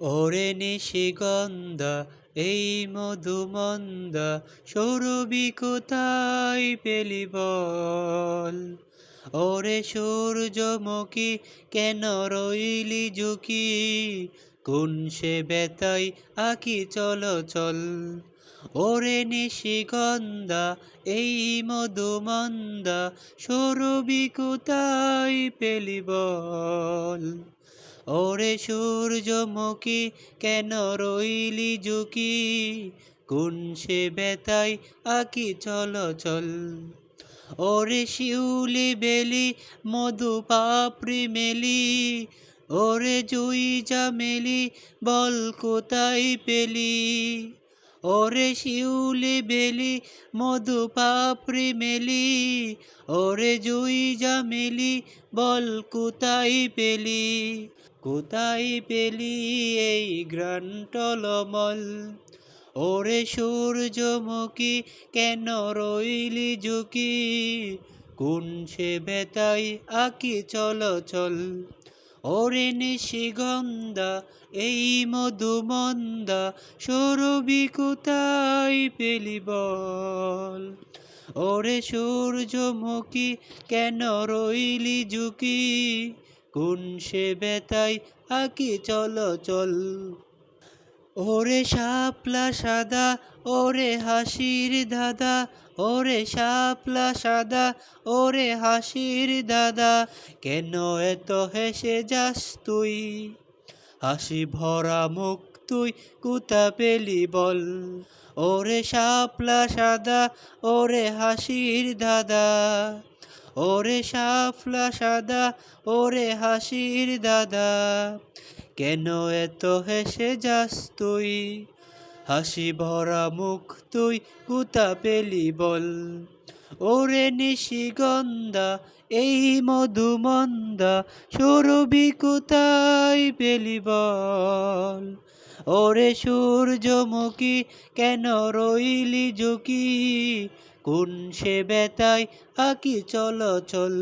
ওরে নিশিগন্ধা, এই মধুমন্দা সৌরবি কোথায় পেলি বল? ওরে সূর্যমুখী, কেন রইলি ঝুঁকি? কোন সে বেতাই আকি চল চল? ওরে নিশিগন্ধা, এই মধুমন্দা সৌরবি কোথায় পেলি বল? সূর্যমুখী কেন রইলি ঝুঁকি? কোন সে বেতাই আঁকি চল চল? ওরে শিউলি বেলি, মধু পাপড়ি মেলি। ওরে জুই জামেলি বল কোথায় পেলি? ওরে শিউলি বেলি, মধু পাপড়ি মেলি, ওরে জুই জামেলি, বল কোথায় পেলি? কোথায় পেলি এই গ্রান টলমল? ওরে সূর্যমুখী, কেন রইলি ঝুঁকি? কোন সে বেতাই আকি চল চল ওরে নিশিগন্ধা, এই মধুমন্দা, সৌরবি কোথায় পেলি বল? ওরে সূর্যমুখী, কেন রইলি ঝুঁকি? কোন সে বেতাই আঁকি চল চল ওরে শাপলা সাদা, ওরে হাসির দাদা, ওরে শাপলা সাদা, ওরে হাসির দাদা, কেন এত হেসে যাস তুই? হাসি ভরা মুখ তুই কুতা পেলি বল। ওরে শাপলা সাদা, ওরে হাসির দাদা, ওরে শাপলা সাদা, ওরে হাসির দাদা কেন এত হেসে যাস তুই? হাসি ভরা মুখ তুই কুতা পেলি বল। ওরে নিশিগন্ধা, এই মধুমন্দা সুরবি কোথায় পেলি বল। ওরে সূর্যমুখী, কেন রইলি ঝুঁকি? কোন সে বেতায় আকি চল চল